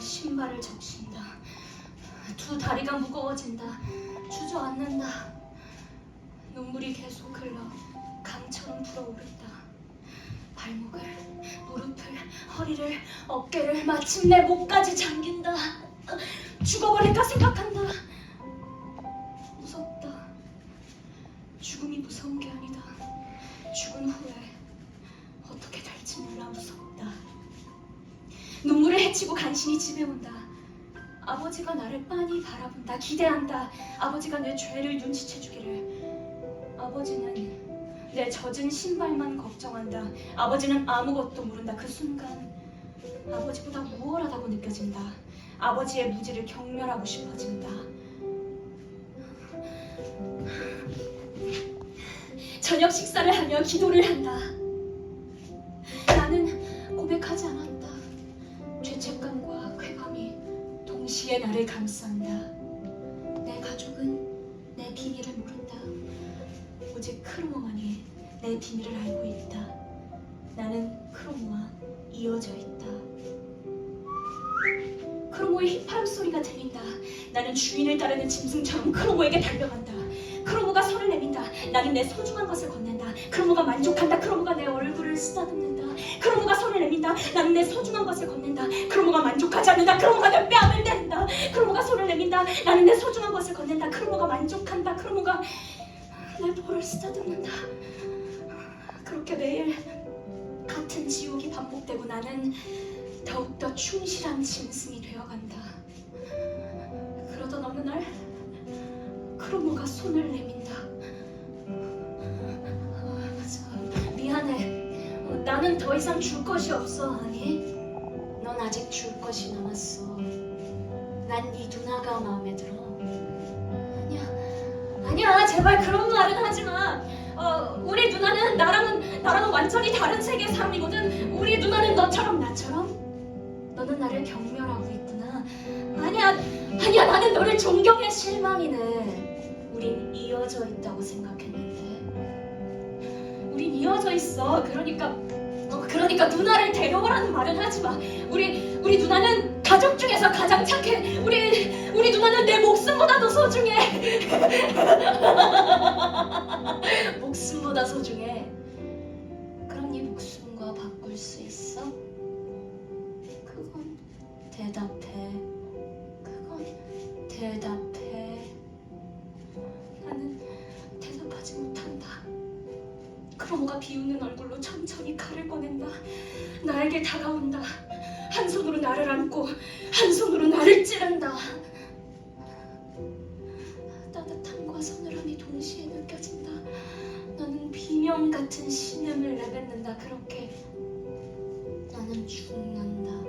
신발을 적신다. 두 다리가 무거워진다. 주저앉는다. 눈물이 계속 흘러 강처럼 불어오른다. 발목을, 무릎을, 허리를, 어깨를 마침내 목까지 잠긴다. 죽어버릴까 생각한다. 무섭다. 죽음이 무서운 게 아니다. 죽은 후에 어떻게 될지 몰라 무섭다. 헤치고 간신히 집에 온다. 아버지가 나를 빤히 바라본다. 기대한다. 아버지가 내 죄를 눈치채주기를. 아버지는 내 젖은 신발만 걱정한다. 아버지는 아무것도 모른다. 그 순간 아버지보다 우월하다고 느껴진다. 아버지의 무지를 경멸하고 싶어진다. 저녁 식사를 하며 기도를 한다. 나는 고백하지 않았다. 동시에 나를 감싼다. 내 가족은 내 비밀을 모른다. 오직 크로모만이 내 비밀을 알고 있다. 나는 크로모와 이어져 있다. 크로모의 휘파람 소리가 들린다. 나는 주인을 따르는 짐승처럼 크로모에게 달려간다. 나는 내 소중한 것을 건넨다. 크로모가 만족한다. 크로모가 내 얼굴을 쓰다듬는다. 크로모가 손을 내민다. 나는 내 소중한 것을 건넨다. 크로모가 만족하지 않는다. 크로모가 내 뺨을 때린다. 크로모가 손을 내민다. 나는 내 소중한 것을 건넨다. 크로모가 만족한다. 크로모가 내 볼을 쓰다듬는다. 그렇게 매일 같은 지옥이 반복되고 나는 더욱더 충실한 짐승이 되어간다. 그러던 어느 날 크로모가 손을 내민다. 나는 더 이상 줄 것이 없어. 아니, 넌 아직 줄 것이 남았어. 난 네 누나가 마음에 들어. 아니야, 아니야. 제발 그런 말은 하지 마. 어, 우리 누나는 나랑은 나랑은 완전히 다른 세계의 사람이거든. 우리 누나는 너처럼 나처럼. 너는 나를 경멸하고 있구나. 아니야, 아니야. 나는 너를 존경해 실망이네. 우린 이어져 있다고 생각했는데. 우린 이어져 있어. 그러니까, 어, 그러니까 누나를 데려오라는 말은 하지 마. 우리 우리 누나는 가족 중에서 가장 착해. 우리 우리 누나는 내 목숨보다 더 소중해. 목숨보다 소중해. 그럼 네 목숨과 바꿀 수 있어? 그건 대답해. 그건 대답 크로모가 비웃는 얼굴로 천천히 칼을 꺼낸다. 나에게 다가온다. 한 손으로 나를 안고 한 손으로 나를 찌른다. 따뜻함과 서늘함이 동시에 느껴진다. 나는 비명 같은 신음을 내뱉는다. 그렇게 나는 죽는다.